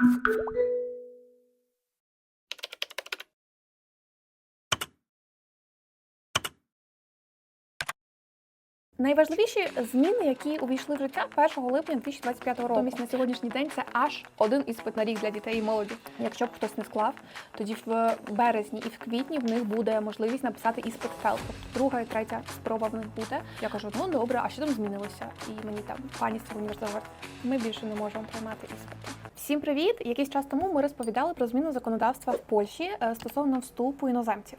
Thank you. Найважливіші зміни, які увійшли в життя 1 липня 2025 року. Натомість на сьогоднішній день це аж один іспит на рік для дітей і молоді. Якщо б хтось не склав, тоді в березні і в квітні в них буде можливість написати іспит. Тобто друга і третя спроба в них буде. Я кажу, ну добре, а що там змінилося? І мені там пані з цього університету говорить, ми більше не можемо приймати іспити. Всім привіт! Якийсь час тому ми розповідали про зміну законодавства в Польщі е, стосовно вступу іноземців.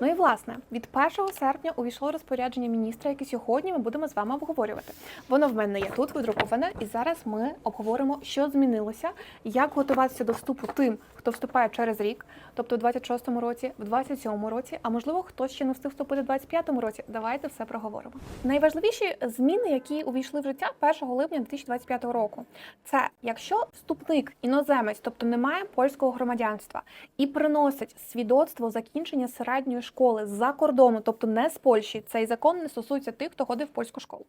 Ну і власне від 1 серпня увійшло розпорядження міністра, яке сьогодні ми будемо з вами обговорювати. Воно в мене є тут видруковане, і зараз ми обговоримо, що змінилося, як готуватися до вступу тим, хто вступає через рік, тобто у 26-му році, в 27-му році, а можливо, хтось ще не встиг вступити в 25-му році. Давайте все проговоримо. Найважливіші зміни, які увійшли в життя 1 липня 2025 року, це якщо вступник іноземець, тобто не має польського громадянства, і приносить свідоцтво закінчення середньої школи з-за кордону, тобто не з Польщі, цей закон не стосується тих, хто ходив в польську школу.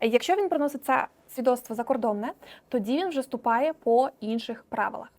Якщо він приносить це свідоцтво закордонне, тоді він вже ступає по інших правилах.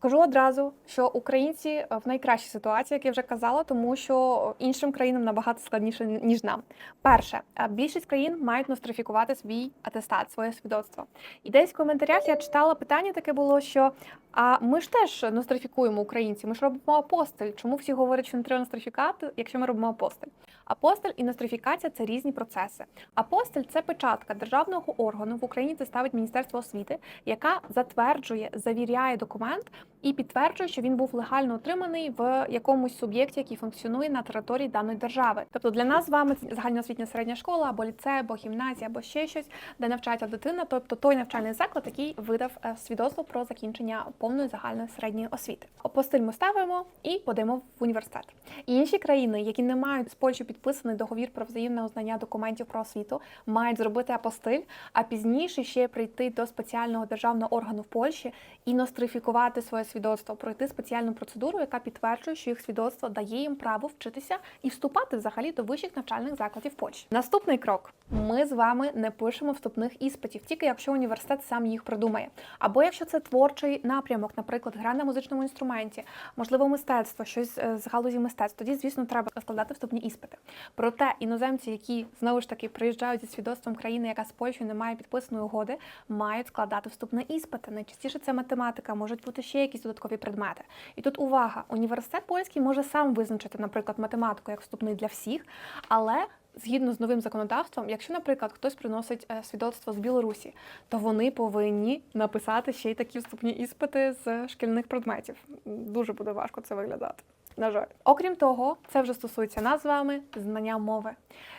Скажу одразу, що українці е, в найкращій ситуації, як я вже казала, тому що іншим країнам набагато складніше ніж нам. Перше, е, більшість країн мають нострифікувати свій атестат, своє свідоцтво. І десь в коментарях я читала питання, таке було, що а ми ж теж нострифікуємо українці. Ми ж робимо апостиль. Чому всі говорять, що не треба нострифікати, якщо ми робимо апостиль? Апостиль і нострифікація це різні процеси. Апостиль це печатка державного органу в Україні. Це ставить Міністерство освіти, яка затверджує, завіряє документ і підтверджує, що він був легально отриманий в якомусь суб'єкті, який функціонує на території даної держави. Тобто для нас з вами загальноосвітня середня школа або ліцей, або гімназія, або ще щось, де навчається дитина, тобто той навчальний заклад, який видав е, свідоцтво про закінчення повної загальної середньої освіти. Апостиль ми ставимо і подаємо в університет. Інші країни, які не мають з Польщею підписаний договір про взаємне узнання документів про освіту, мають зробити апостиль, а пізніше ще прийти до спеціального державного органу в Польщі і нострифікувати своє свідоцтво, пройти спеціальну процедуру, яка підтверджує, що їх свідоцтво дає їм право вчитися і вступати взагалі до вищих навчальних закладів Польщі. Наступний крок: ми з вами не пишемо вступних іспитів, тільки якщо університет сам їх придумає, або якщо це творчий напрямок, наприклад, гра на музичному інструменті, можливо, мистецтво, щось е, з галузі мистецтв. Тоді, звісно, треба складати вступні іспити. Проте іноземці, які знову ж таки приїжджають зі свідоцтвом країни, яка з Польщею не має підписаної угоди, мають складати вступні іспити. Найчастіше це математика, можуть бути ще якісь додаткові предмети. І тут увага: університет польський може сам визначити, наприклад, математику як вступний для всіх, але Згідно з новим законодавством, якщо, наприклад, хтось приносить е, свідоцтво з Білорусі, то вони повинні написати ще й такі вступні іспити з шкільних предметів. Дуже буде важко це виглядати. На жаль, окрім того, це вже стосується нас з вами знання мови.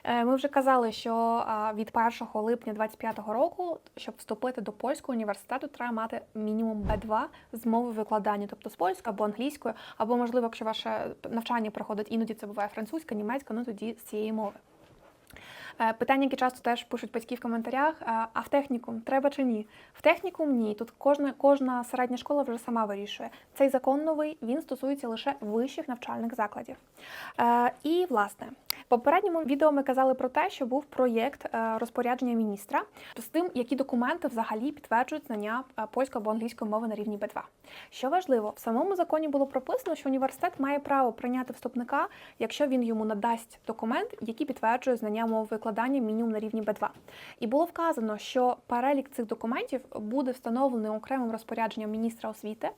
Е, Ми вже казали, що від 1 липня 2025 року, щоб вступити до польського університету, треба мати мінімум B2 з мови викладання, тобто з польською або англійською, або можливо, якщо ваше навчання проходить іноді, це буває французька, німецька, ну тоді з цієї мови. Е, Питання, які часто теж пишуть батьки в коментарях: е, а в технікум треба чи ні? В технікум ні. Тут кожна кожна середня школа вже сама вирішує. Цей закон новий він стосується лише вищих навчальних закладів. Е, І власне, попередньому відео ми казали про те, що був проєкт е, розпорядження міністра з тим, які документи взагалі підтверджують знання е, польської або англійської мови на рівні B2. Що важливо, в самому законі було прописано, що університет має право прийняти вступника, якщо він йому надасть документ, який підтверджує знання мови викладання мінімум на рівні B2. І було вказано, що перелік цих документів буде встановлений окремим розпорядженням міністра освіти,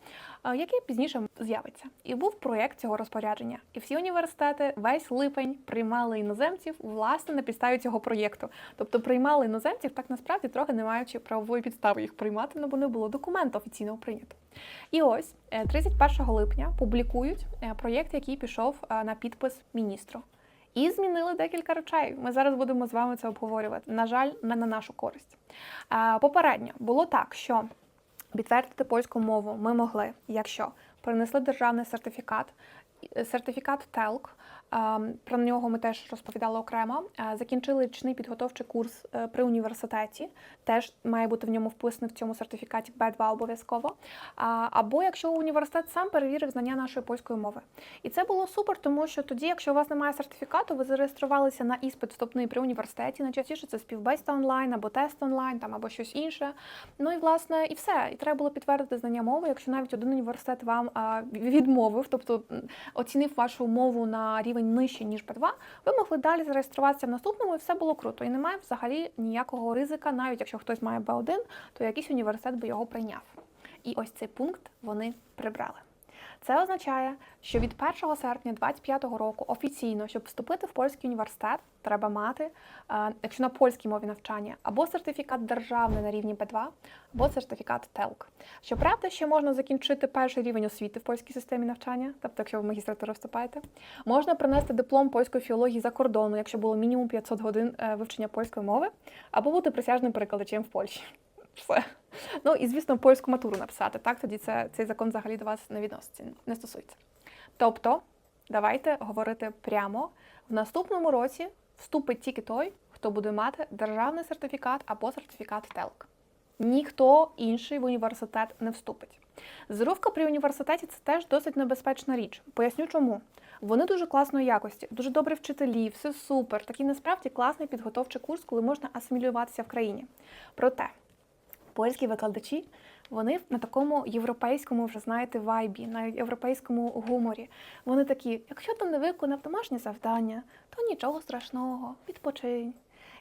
е, яке пізніше з'явиться. І був проєкт цього розпорядження. І всі університети весь липень приймали іноземців власне на підставі цього проєкту. Тобто приймали іноземців так насправді трохи не маючи правової підстави їх приймати, ну бо не було документу офіційно прийнято. І ось е, 31 липня публікують е, проєкт, який пішов е, на підпис міністру. І змінили декілька речей. Ми зараз будемо з вами це обговорювати. На жаль, не на нашу користь. Е, Попередньо було так, що підтвердити польську мову ми могли, якщо принесли державний сертифікат, е, сертифікат ТЕЛК, про нього ми теж розповідали окремо. Закінчили річний підготовчий курс е, при університеті. Теж має бути в ньому вписаний в цьому сертифікаті B2 обов'язково. Або якщо університет сам перевірив знання нашої польської мови. І це було супер, тому що тоді, якщо у вас немає сертифікату, ви зареєструвалися на іспит вступний при університеті. Найчастіше це співбесіда онлайн або тест онлайн, там або щось інше. Ну і власне і все. І треба було підтвердити знання мови. Якщо навіть один університет вам відмовив, тобто оцінив вашу мову на рівень нижче ніж B2, ви могли далі зареєструватися в наступному, і все було круто. І немає взагалі ніякого ризика, навіть якщо хтось має B1, то якийсь університет би його прийняв. І ось цей пункт вони прибрали. Це означає, що від 1 серпня 2025 року офіційно, щоб вступити в польський університет, треба мати, е, якщо на польській мові навчання, або сертифікат державний на рівні B2, або сертифікат ТЕЛК. Щоправда, ще можна закінчити перший рівень освіти в польській системі навчання, тобто, якщо ви в магістратуру вступаєте, можна принести диплом польської філології за кордону, якщо було мінімум 500 годин е, вивчення польської мови, або бути присяжним перекладачем в Польщі. Все. Ну і звісно, польську матуру написати. Так, тоді це, цей закон взагалі до вас не відноситься, не стосується. Тобто, давайте говорити прямо: в наступному році вступить тільки той, хто буде мати державний сертифікат або сертифікат ТЕЛК. Ніхто інший в університет не вступить. Зрувка при університеті це теж досить небезпечна річ. Поясню чому. Вони дуже класної якості, дуже добрі вчителі, все супер. Такий насправді класний підготовчий курс, коли можна асимілюватися в країні. Проте польські викладачі вони на такому європейському, вже знаєте, вайбі, на європейському гуморі. Вони такі: якщо ти не виконав домашнє завдання, то нічого страшного, відпочинь.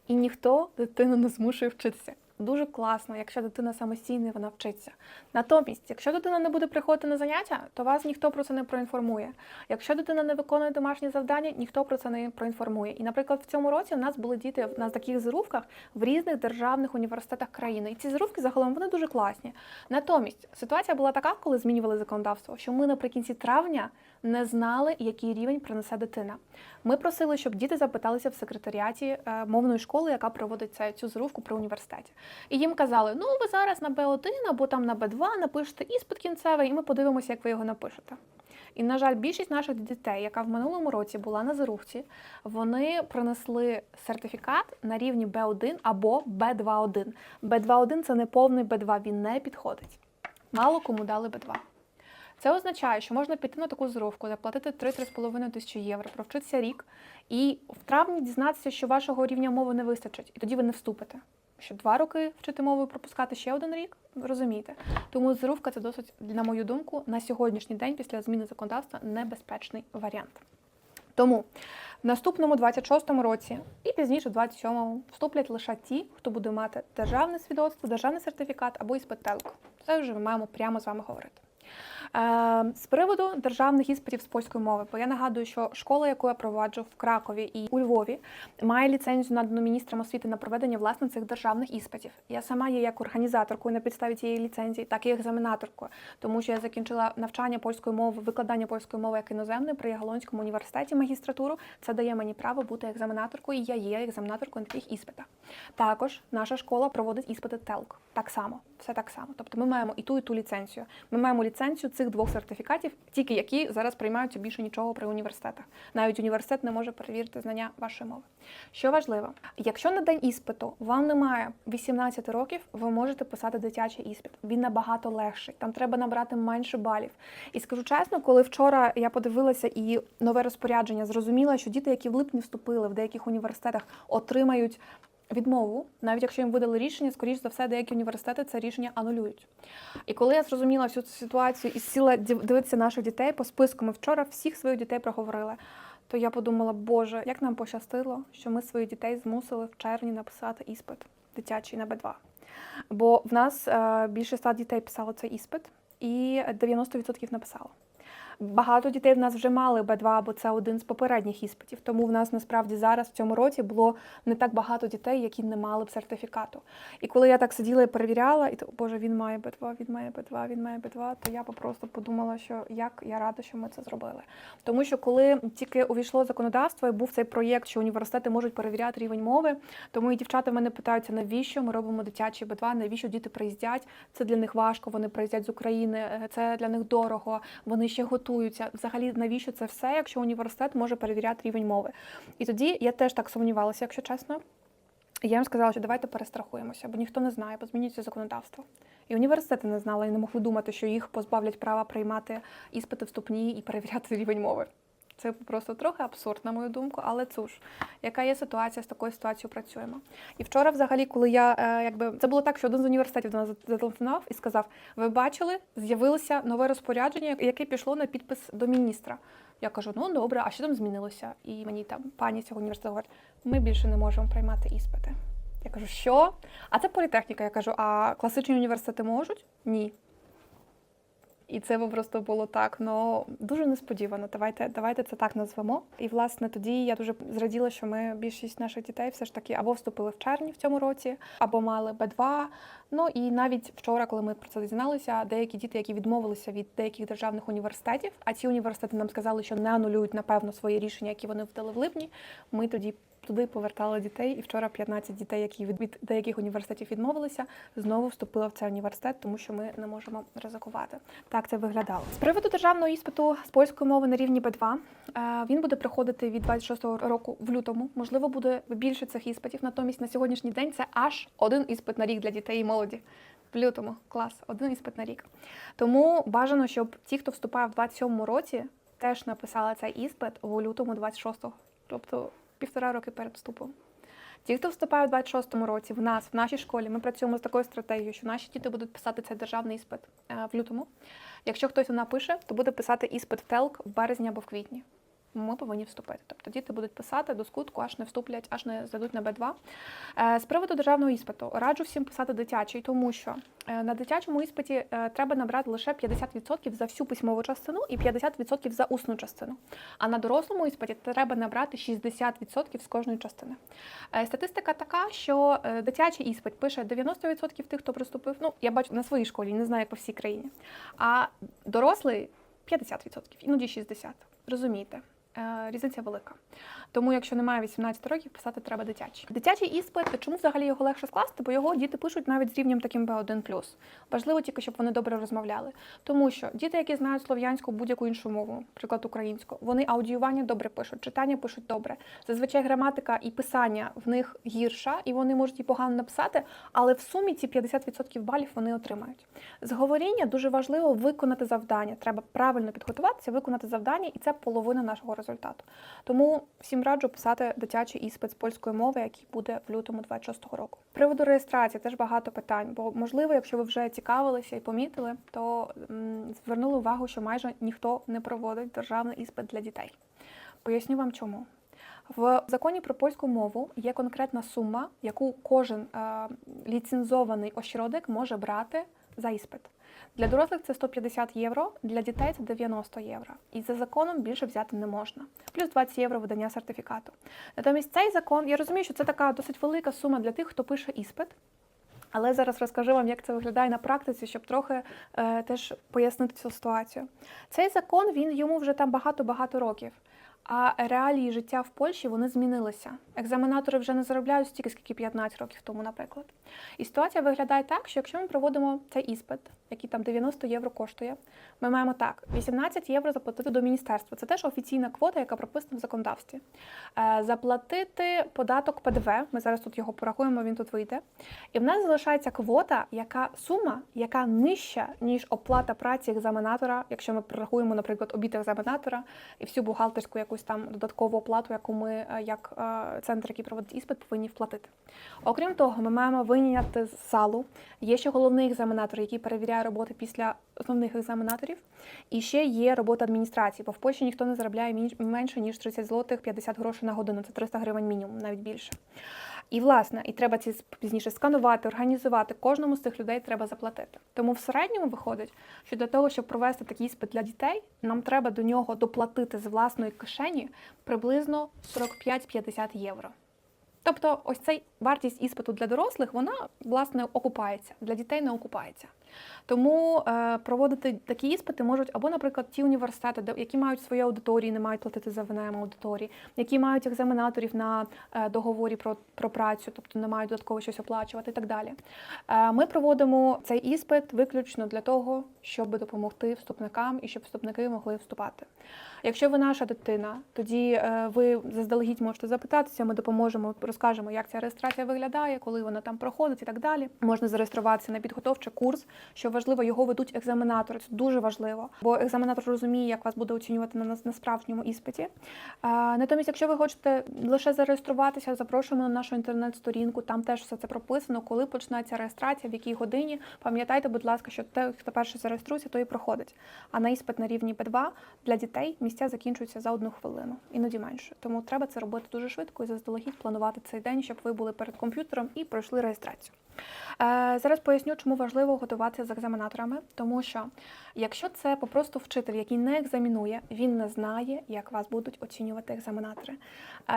І ніхто дитину не змушує вчитися. Дуже класно, якщо дитина самостійна, вона вчиться. Натомість, якщо дитина не буде приходити на заняття, то вас ніхто про це не проінформує. Якщо дитина не виконує домашні завдання, ніхто про це не проінформує. І, наприклад, в цьому році у нас були діти на таких зрувках в різних державних університетах країни. І ці зрувки загалом вони дуже класні. Натомість ситуація була така, коли змінювали законодавство, що ми наприкінці травня не знали, який рівень принесе дитина. Ми просили, щоб діти запиталися в секретаріаті е, мовної школи, яка проводить цю зрувку при університеті. І їм казали: ну ви зараз на Б1 або там на Б2 напишете іспит кінцевий, і ми подивимося, як ви його напишете. І, на жаль, більшість наших дітей, яка в минулому році була на зарухці, вони принесли сертифікат на рівні Б1 або Б2-1. Б2-1 це не повний Б2, він не підходить. Мало кому дали Б2. Це означає, що можна піти на таку зровку, заплатити 3-3,5 тисячі євро, провчитися рік, і в травні дізнатися, що вашого рівня мови не вистачить, і тоді ви не вступите. Що два роки вчити мову і пропускати ще один рік, розумієте. Тому зрувка це досить, на мою думку, на сьогоднішній день після зміни законодавства небезпечний варіант. Тому в наступному 26-му році і пізніше, в 27-му, вступлять лише ті, хто буде мати державне свідоцтво, державний сертифікат або іспит ТЕЛК. Це вже ми маємо прямо з вами говорити. Е, З приводу державних іспитів з польської мови, бо я нагадую, що школа, яку я проваджу в Кракові і у Львові, має ліцензію надану міністром освіти на проведення власне цих державних іспитів. Я сама є як організаторкою на підставі цієї ліцензії, так і екзаменаторкою, тому що я закінчила навчання польської мови, викладання польської мови як іноземної при Яголонському університеті магістратуру. Це дає мені право бути екзаменаторкою, і я є екзаменаторкою на таких іспитах. Також наша школа проводить іспити ТЕЛК. Так само, все так само. Тобто ми маємо і ту, і ту ліцензію. Ми маємо ліцензію цих двох сертифікатів, тільки які зараз приймаються більше нічого при університетах. Навіть університет не може перевірити знання вашої мови. Що важливо, якщо на день іспиту вам немає 18 років, ви можете писати дитячий іспит. Він набагато легший. Там треба набрати менше балів. І скажу чесно, коли вчора я подивилася і нове розпорядження, зрозуміла, що діти, які в липні вступили в деяких університетах, отримають. Відмову, навіть якщо їм видали рішення, скоріш за все, деякі університети це рішення анулюють. І коли я зрозуміла всю цю ситуацію і сіла дивитися наших дітей по списку, ми вчора всіх своїх дітей проговорили, то я подумала, Боже, як нам пощастило, що ми своїх дітей змусили в червні написати іспит дитячий на Б2. Бо в нас е, більше ста дітей писало цей іспит, і 90% написало. Багато дітей в нас вже мали Б2, або це один з попередніх іспитів. Тому в нас насправді зараз в цьому році було не так багато дітей, які не мали б сертифікату. І коли я так сиділа і перевіряла, і то, боже, він має Б2, він має Б2, він має Б2, то я просто подумала, що як я рада, що ми це зробили. Тому що коли тільки увійшло законодавство і був цей проєкт, що університети можуть перевіряти рівень мови, тому і дівчата мене питаються, навіщо ми робимо дитячий Б2, навіщо діти приїздять? Це для них важко, вони приїздять з України, е, це для них дорого, вони ще готують. Готуються. Взагалі, навіщо це все, якщо університет може перевіряти рівень мови? І тоді я теж так сумнівалася, якщо чесно. Я їм сказала, що давайте перестрахуємося, бо ніхто не знає, бо змінюється законодавство. І університети не знали і не могли думати, що їх позбавлять права приймати іспити вступні і перевіряти рівень мови. Це просто трохи абсурд, на мою думку, але цуж, яка є ситуація з такою ситуацією працюємо. І вчора, взагалі, коли я е, якби це було так, що один з університетів до нас зателефонував і сказав: Ви бачили, з'явилося нове розпорядження, яке пішло на підпис до міністра. Я кажу, ну добре, а що там змінилося? І мені там пані цього університету говорить, ми більше не можемо приймати іспити. Я кажу, що? А це політехніка. Я кажу, а класичні університети можуть? Ні. І це просто було так, ну дуже несподівано. Давайте, давайте це так назвемо. І власне тоді я дуже зраділа, що ми більшість наших дітей все ж таки або вступили в червні в цьому році, або мали Б2. Ну і навіть вчора, коли ми про це дізналися, деякі діти, які відмовилися від деяких державних університетів, а ці університети нам сказали, що не анулюють напевно свої рішення, які вони вдали в липні. Ми тоді туди повертали дітей. І вчора 15 дітей, які від, деяких університетів відмовилися, знову вступили в цей університет, тому що ми не можемо ризикувати. Так це виглядало. З приводу державного іспиту з польської мови на рівні Б2, е, він буде приходити від 26-го року в лютому. Можливо, буде більше цих іспитів. Натомість на сьогоднішній день це аж один іспит на рік для дітей і молоді. В лютому клас, один іспит на рік. Тому бажано, щоб ті, хто вступає в 27-му році, теж написали цей іспит у лютому 26-го. Тобто півтора роки перед вступом. Ті, хто вступає в 26-му році, в нас, в нашій школі, ми працюємо з такою стратегією, що наші діти будуть писати цей державний іспит е, в лютому. Якщо хтось напише, то буде писати іспит в ТЕЛК в березні або в квітні. Ми повинні вступити. Тобто діти будуть писати до скутку, аж не вступлять, аж не здадуть на Б2. Е, З приводу державного іспиту раджу всім писати дитячий, тому що е, на дитячому іспиті е, треба набрати лише 50% за всю письмову частину і 50% за усну частину. А на дорослому іспиті треба набрати 60% з кожної частини. Статистика така, що дитячий іспит пише 90% тих, хто приступив. Ну, я бачу на своїй школі, не знаю, як по всій країні. А дорослий 50%, іноді 60%. Розумієте? Е, Різниця велика. Тому, якщо немає 18 років, писати треба дитячий. Дитячий іспит, чому взагалі його легше скласти? Бо його діти пишуть навіть з рівнем таким B1+. Важливо тільки, щоб вони добре розмовляли. Тому що діти, які знають слов'янську будь-яку іншу мову, наприклад, українську, вони аудіювання добре пишуть, читання пишуть добре. Зазвичай граматика і писання в них гірша, і вони можуть і погано написати, але в сумі ці 50% балів вони отримають. З говоріння дуже важливо виконати завдання. Треба правильно підготуватися, виконати завдання, і це половина нашого результату. Тому всім раджу писати дитячий іспит з польської мови, який буде в лютому 26-го року. Приводу реєстрації теж багато питань, бо можливо, якщо ви вже цікавилися і помітили, то звернули увагу, що майже ніхто не проводить державний іспит для дітей. Поясню вам чому. В законі про польську мову є конкретна сума, яку кожен е, ліцензований ощродик може брати за іспит. Для дорослих це 150 євро, для дітей це 90 євро. І за законом більше взяти не можна. Плюс 20 євро видання сертифікату. Натомість цей закон, я розумію, що це така досить велика сума для тих, хто пише іспит. Але зараз розкажу вам, як це виглядає на практиці, щоб трохи е, теж пояснити цю ситуацію. Цей закон він йому вже там багато-багато років. А реалії життя в Польщі вони змінилися. Екзаменатори вже не заробляють стільки, скільки 15 років тому, наприклад. І ситуація виглядає так, що якщо ми проводимо цей іспит, який там 90 євро коштує, ми маємо так: 18 євро заплатити до міністерства. Це теж офіційна квота, яка прописана в законодавстві. Е, Заплатити податок ПДВ. Ми зараз тут його порахуємо, він тут вийде. І в нас залишається квота, яка сума, яка нижча, ніж оплата праці екзаменатора, якщо ми порахуємо, наприклад, обід екзаменатора і всю бухгалтерську якусь там додаткову оплату, яку ми, е, як е, центр, який проводить іспит, повинні вплатити. Окрім того, ми маємо вийняти з залу. Є ще головний екзаменатор, який перевіряє роботи після основних екзаменаторів. І ще є робота адміністрації, бо в Польщі ніхто не заробляє менше, ніж 30 злотих 50 грошей на годину. Це 300 гривень мінімум, навіть більше. І власне, і треба ці пізніше сканувати, організувати. Кожному з цих людей треба заплатити. Тому в середньому виходить, що для того, щоб провести такий іспит для дітей, нам треба до нього доплатити з власної кишені приблизно 45-50 євро. Тобто, ось цей вартість іспиту для дорослих, вона власне окупається, для дітей не окупається. Тому е, проводити такі іспити можуть або, наприклад, ті університети, які мають свої аудиторії, не мають платити за ВНМ аудиторії, які мають екзаменаторів на е, договорі про, про працю, тобто не мають додатково щось оплачувати і так далі. Е, ми проводимо цей іспит виключно для того, щоб допомогти вступникам і щоб вступники могли вступати. Якщо ви наша дитина, тоді е, ви заздалегідь можете запитатися, ми допоможемо, розкажемо, як ця реєстрація виглядає, коли вона там проходить і так далі. Можна зареєструватися на підготовчий курс, що важливо, його ведуть екзаменатори. Це дуже важливо, бо екзаменатор розуміє, як вас буде оцінювати на, на справжньому іспиті. Натомість, якщо ви хочете лише зареєструватися, запрошуємо на нашу інтернет-сторінку. Там теж все це прописано, коли починається реєстрація, в якій годині. Пам'ятайте, будь ласка, що той, хто перший зареєструється, той і проходить. А на іспит на рівні Б2 для дітей місця закінчуються за одну хвилину, іноді менше. Тому треба це робити дуже швидко і заздалегідь планувати цей день, щоб ви були перед комп'ютером і пройшли реєстрацію. Е, зараз поясню, чому важливо готуватися з екзаменаторами, тому що якщо це попросту вчитель, який не екзамінує, він не знає, як вас будуть оцінювати екзаменатори.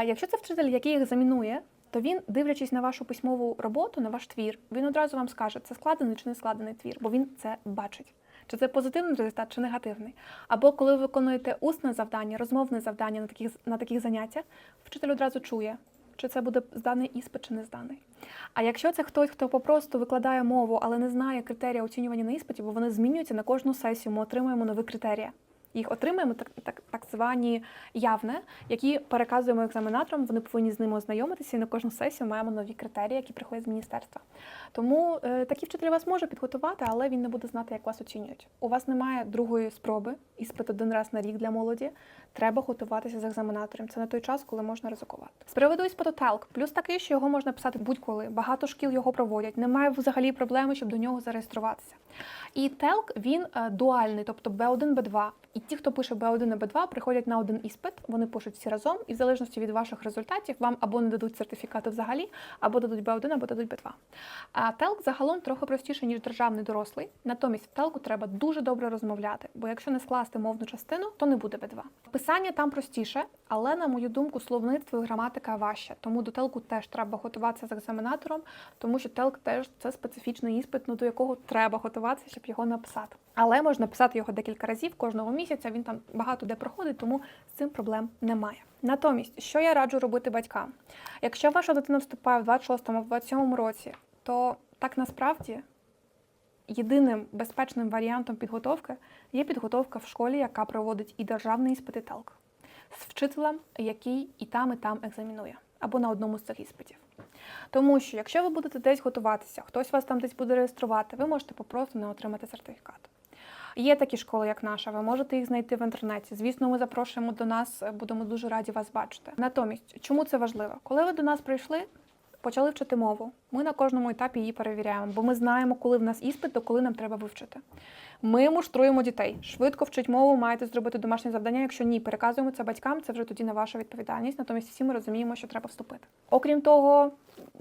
Якщо це вчитель, який екзамінує, то він, дивлячись на вашу письмову роботу, на ваш твір, він одразу вам скаже, це складений чи не складений твір, бо він це бачить. Чи це позитивний результат, чи негативний? Або коли ви виконуєте усне завдання, розмовне завдання на таких, на таких заняттях, вчитель одразу чує, чи це буде зданий іспит, чи не зданий. А якщо це хтось, хто попросту викладає мову, але не знає критерія оцінювання на іспиті, бо вони змінюються на кожну сесію, ми отримуємо нові критерії. Їх отримаємо так, так, так звані явне, які переказуємо екзаменаторам. Вони повинні з ними ознайомитися, і на кожну сесію маємо нові критерії, які приходять з міністерства. Тому е, такий вчитель вас може підготувати, але він не буде знати, як вас оцінюють. У вас немає другої спроби, іспит один раз на рік для молоді. Треба готуватися з екзаменатором. Це не той час, коли можна ризикувати. З приводу іспиту TELC, плюс такий, що його можна писати будь-коли. Багато шкіл його проводять. Немає взагалі проблеми, щоб до нього зареєструватися. І TELC, він е, дуальний, тобто B1, B2. І ті, хто пише B1 і B2, приходять на один іспит, вони пишуть всі разом, і в залежності від ваших результатів вам або не дадуть сертифікати взагалі, або дадуть B1, або дадуть B2. А TELC загалом трохи простіше, ніж державний дорослий. Натомість в TELC треба дуже добре розмовляти, бо якщо не скласти мовну частину, то не буде B2. Писання там простіше, але, на мою думку, словництво і граматика важче. Тому до TELC теж треба готуватися з екзаменатором, тому що TELC теж це специфічний іспит, ну, до якого треба готуватися, його написати. Але можна писати його декілька разів кожного місяця. Він там багато де проходить, тому з цим проблем немає. Натомість, що я раджу робити батькам? Якщо ваша дитина вступає в 26-му, в 27-му році, то так насправді єдиним безпечним варіантом підготовки є підготовка в школі, яка проводить і державний іспит, і ТЕЛК, з вчителем, який і там, і там екзамінує, або на одному з цих іспитів. Тому що, якщо ви будете десь готуватися, хтось вас там десь буде реєструвати, ви можете попросту не отримати сертифікат. Є такі школи, як наша, ви можете їх знайти в інтернеті. Звісно, ми запрошуємо до нас, будемо дуже раді вас бачити. Натомість, чому це важливо? Коли ви до нас прийшли, почали вчити мову, ми на кожному етапі її перевіряємо, бо ми знаємо, коли в нас іспит, то коли нам треба вивчити. Ми муштруємо дітей. Швидко вчить мову, маєте зробити домашнє завдання. Якщо ні, переказуємо це батькам, це вже тоді не ваша відповідальність. Натомість всі ми розуміємо, що треба вступити. Окрім того,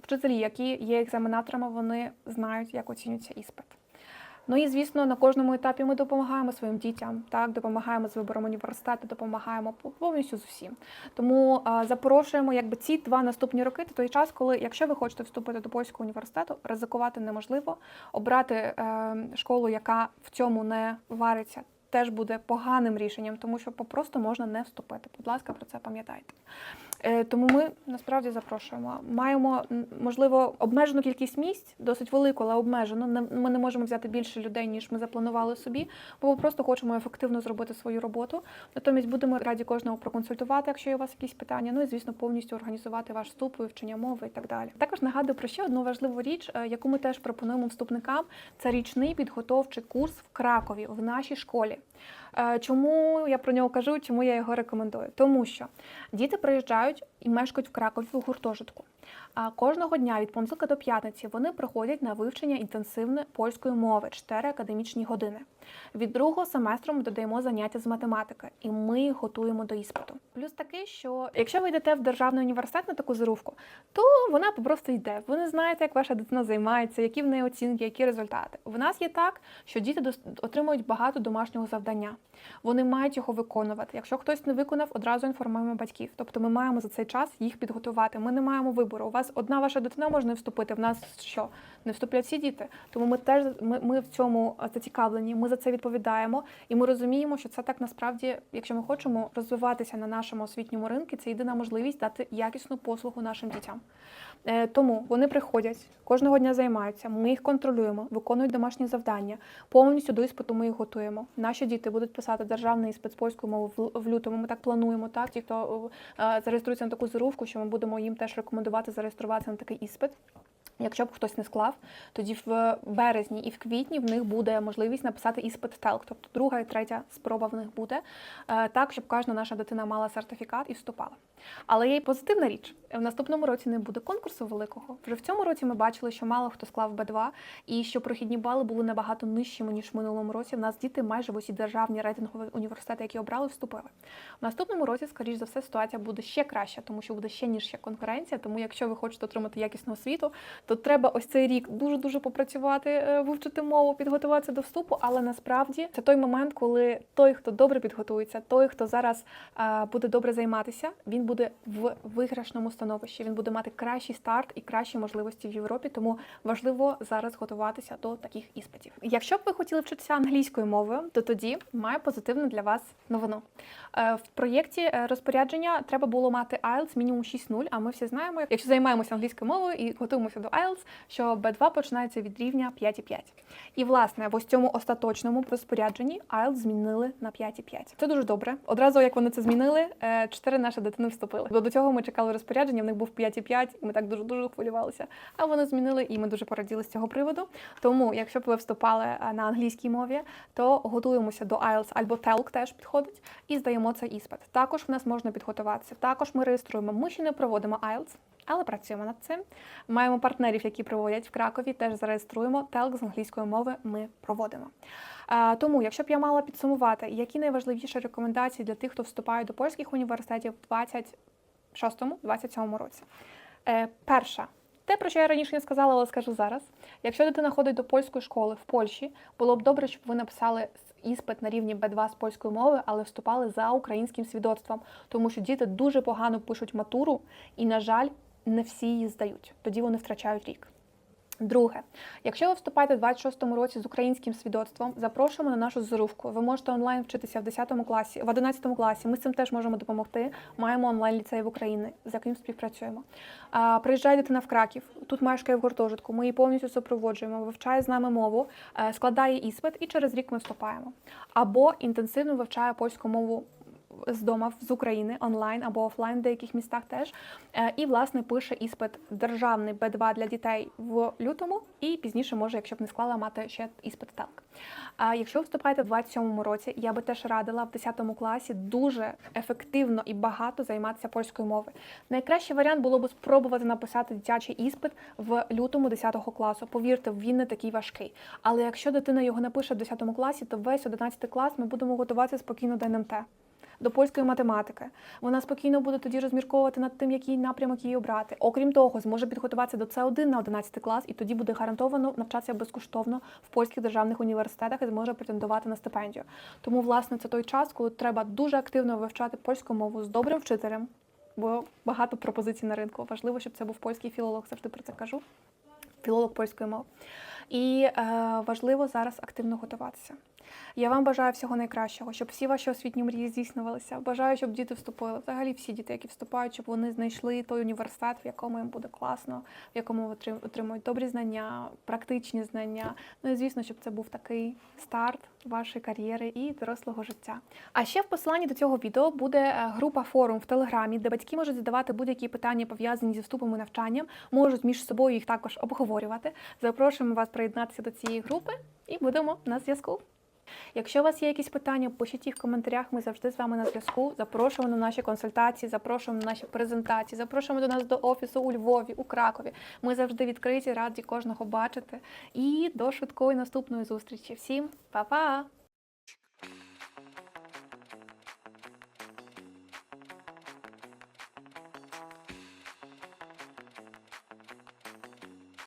вчителі, які є екзаменаторами, вони знають, як оцінюється іспит. Ну і звісно, на кожному етапі ми допомагаємо своїм дітям, так допомагаємо з вибором університету, допомагаємо по- повністю з усім. Тому а, запрошуємо, якби ці два наступні роки, це той час, коли, якщо ви хочете вступити до польського університету, ризикувати неможливо. Обрати е, школу, яка в цьому не вариться, теж буде поганим рішенням, тому що попросту можна не вступити. Будь ласка, про це пам'ятайте. Е, Тому ми насправді запрошуємо. Маємо можливо обмежену кількість місць, досить велику, але обмежену. Ми не можемо взяти більше людей, ніж ми запланували собі, бо ми просто хочемо ефективно зробити свою роботу. Натомість будемо раді кожного проконсультувати, якщо є у вас якісь питання. Ну і звісно, повністю організувати ваш вступ, вивчення мови і так далі. Також нагадую про ще одну важливу річ, е, яку ми теж пропонуємо вступникам. Це річний підготовчий курс в Кракові в нашій школі. Е, Чому я про нього кажу? Чому я його рекомендую? Тому що діти приїжджають і мешкають в Кракові в гуртожитку. Кожного дня від понеділка до п'ятниці вони приходять на вивчення інтенсивне польської мови 4 академічні години. Від другого семестру ми додаємо заняття з математики, і ми готуємо до іспиту. Плюс такий, що якщо ви йдете в державний університет на таку зарубку, то вона просто йде. Ви не знаєте, як ваша дитина займається, які в неї оцінки, які результати. В нас є так, що діти отримують багато домашнього завдання. Вони мають його виконувати. Якщо хтось не виконав, одразу інформуємо батьків. Тобто ми маємо за цей час їх підготувати. Ми не маємо вибору. У вас одна ваша дитина може не вступити. В нас що? Не вступлять всі діти. Тому ми теж ми, ми в цьому зацікавлені. Ми за це відповідаємо, і ми розуміємо, що це так насправді, якщо ми хочемо розвиватися на нашому освітньому ринку, це єдина можливість дати якісну послугу нашим дітям. Е, Тому вони приходять кожного дня займаються. Ми їх контролюємо, виконують домашні завдання. Повністю до іспиту ми їх готуємо. Наші діти будуть писати державний іспит з польської в, в лютому. Ми так плануємо. Так, ті, хто е, зареєструється на таку зарубку, що ми будемо їм теж рекомендувати зареєструватися на такий іспит. Якщо б хтось не склав, тоді в березні і в квітні в них буде можливість написати іспит ТЕЛК, тобто друга і третя спроба в них буде, е, так, щоб кожна наша дитина мала сертифікат і вступала. Але є й позитивна річ. В наступному році не буде конкурсу великого. Вже в цьому році ми бачили, що мало хто склав Б2, і що прохідні бали були набагато нижчими, ніж в минулому році. В нас діти майже в усі державні рейтингові університети, які обрали, вступили. В наступному році, скоріш за все, ситуація буде ще краща, тому що буде ще ніжча конкуренція. Тому, якщо ви хочете отримати якісну освіту, то треба ось цей рік дуже дуже попрацювати, е, вивчити мову, підготуватися до вступу. Але насправді це той момент, коли той, хто добре підготується, той, хто зараз буде добре займатися, він буде в виграшному становищі. Він буде мати кращий старт і кращі можливості в Європі. Тому важливо зараз готуватися до таких іспитів. Якщо б ви хотіли вчитися англійською мовою, то тоді маю позитивну для вас новину. Е, В проєкті е, розпорядження треба було мати IELTS мінімум 6.0, а ми всі знаємо, якщо займаємося англійською мовою і готуємося до IELTS, що B2 починається від рівня 5.5. І власне в ось цьому остаточному розпорядженні IELTS змінили на 5.5. Це дуже добре. Одразу як вони це змінили, е, чотири наші дитини вступили. Бо До цього ми чекали розпорядження, в них був 5.5, і ми так дуже дуже хвилювалися. А вони змінили, і ми дуже пораділи з цього приводу. Тому, якщо б ви вступали е, на англійській мові, то готуємося до IELTS або TELC теж підходить, і здаємо цей іспит. Також в нас можна підготуватися. Також ми реєструємо. Ми ще не проводимо IELTS, але працюємо над цим. Маємо партнерів, які проводять в Кракові. Теж зареєструємо. TELC з англійської мови ми проводимо. Тому, якщо б я мала підсумувати, які найважливіші рекомендації для тих, хто вступає до польських університетів в 26-27 році. Е, Перша. Те, про що я раніше не сказала, але скажу зараз. Якщо дитина ходить до польської школи в Польщі, було б добре, щоб ви написали іспит на рівні Б2 з польської мови, але вступали за українським свідоцтвом, тому що діти дуже погано пишуть матуру, і, на жаль, не всі її здають. Тоді вони втрачають рік. Друге, якщо ви вступаєте в 26-му році з українським свідоцтвом, запрошуємо на нашу зарубку. Ви можете онлайн вчитися в 10 класі, в 11 класі. Ми з цим теж можемо допомогти. Маємо онлайн ліцей в Україні, з яким співпрацюємо. А, приїжджає дитина в Краків, тут мешкає в гуртожитку. Ми її повністю супроводжуємо, вивчає з нами мову, е, складає іспит, і через рік ми вступаємо. Або інтенсивно вивчає польську мову з дома з України онлайн або офлайн в деяких містах теж. Е, І власне пише іспит державний Б2 для дітей в лютому, і пізніше може, якщо б не склала, мати ще іспит ТЕЛК. А якщо вступаєте в 27-му році, я би теж радила в 10 класі дуже ефективно і багато займатися польською мовою. Найкращий варіант було б спробувати написати дитячий іспит в лютому 10 класу. Повірте, він не такий важкий. Але якщо дитина його напише в 10 класі, то весь 11 клас ми будемо готуватися спокійно до НМТ до польської математики. Вона спокійно буде тоді розмірковувати над тим, який напрямок їй обрати. Окрім того, зможе підготуватися до С1 на 11 клас, і тоді буде гарантовано навчатися безкоштовно в польських державних університетах і зможе претендувати на стипендію. Тому, власне, це той час, коли треба дуже активно вивчати польську мову з добрим вчителем, бо багато пропозицій на ринку. Важливо, щоб це був польський філолог, завжди про це кажу. Філолог польської мови. І е, важливо зараз активно готуватися. Я вам бажаю всього найкращого, щоб всі ваші освітні мрії здійснювалися. Бажаю, щоб діти вступили. Взагалі всі діти, які вступають, щоб вони знайшли той університет, в якому їм буде класно, в якому отримують добрі знання, практичні знання. Ну і звісно, щоб це був такий старт вашої кар'єри і дорослого життя. А ще в посиланні до цього відео буде е, група форум в Телеграмі, де батьки можуть задавати будь-які питання пов'язані зі вступом і навчанням, можуть між собою їх також обговорювати. Запрошуємо вас приєднатися до цієї групи і будемо на зв'язку. Якщо у вас є якісь питання, пишіть їх в коментарях. Ми завжди з вами на зв'язку. Запрошуємо на наші консультації, запрошуємо на наші презентації, запрошуємо до нас до офісу у Львові, у Кракові. Ми завжди відкриті, раді кожного бачити. І до швидкої наступної зустрічі. Всім па-па!